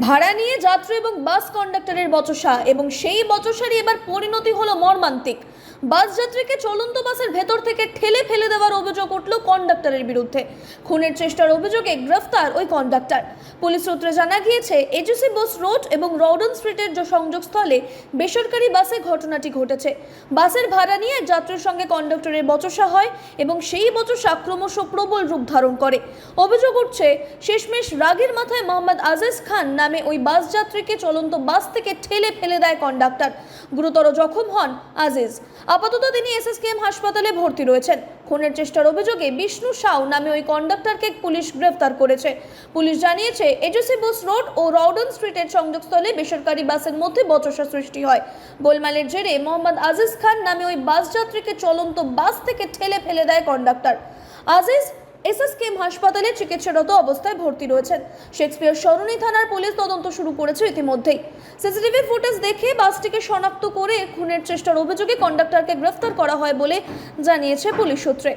ভাড়া নিয়ে যাত্রী এবং বাস কন্ডাক্টরের বচসা এবং সেই বচসারই এবার পরিণতি হলো মর্মান্তিক। বাস যাত্রীকে চলন্ত বাসের ভেতর থেকে ঠেলে ফেলে দেওয়ার অভিযোগ উঠল কন্ডাক্টরের বিরুদ্ধে। খুনের চেষ্টার অভিযোগে গ্রেফতার ওই কন্ডাক্টর। পুলিশ সূত্রে জানা গিয়েছে এজিসি বোস রোড এবং রৌডন স্ট্রিটের যে সংযোগস্থলে বেসরকারি বাসে ঘটনাটি ঘটেছে। বাসের ভাড়া নিয়ে যাত্রীর সঙ্গে কন্ডাক্টরের বচসা হয় এবং সেই বচসা ক্রমশ প্রবল রূপ ধারণ করে। অভিযোগ উঠছে, শেষমেশ রাগের মাথায় মোহাম্মদ আজিজ খান নামে ওই বাস যাত্রীকে চলন্ত বাস থেকে ঠেলে ফেলে দেয় কন্ডাক্টর। গুরুতর জখম হন আজিজ। আপাতত তিনি এসএসকেএম হাসপাতালে ভর্তি রয়েছেন। খুনের চেষ্টার অভিযোগে বিষ্ণু সাউ নামে ওই কন্ডাক্টরকে পুলিশ গ্রেফতার করেছে। পুলিশ জানিয়েছে, এজেসি বোস রোড ও রৌডন স্ট্রিটের সংযোগস্থলে বেসরকারি বাসের মধ্যে বচসা সৃষ্টি হয়। গোলমালের জেরে মোহাম্মদ আজিজ খান নামে ওই বাস যাত্রীকে চলন্ত বাস থেকে ঠেলে ফেলে দেয় কন্ডাক্টর। আজিজ এসএসকেএম হাসপাতালে চিকিৎসারত অবস্থায় ভর্তি রয়েছেন। শেক্সপিয়ার সরণি থানার পুলিশ তদন্ত শুরু করেছে ইতিমধ্যেই। সিসিটিভি ফুটেজ দেখে বাসটিকে শনাক্ত করে খুনের চেষ্টার অভিযোগে কন্ডাক্টরকে গ্রেফতার করা হয় বলে জানিয়েছে পুলিশ সূত্রে।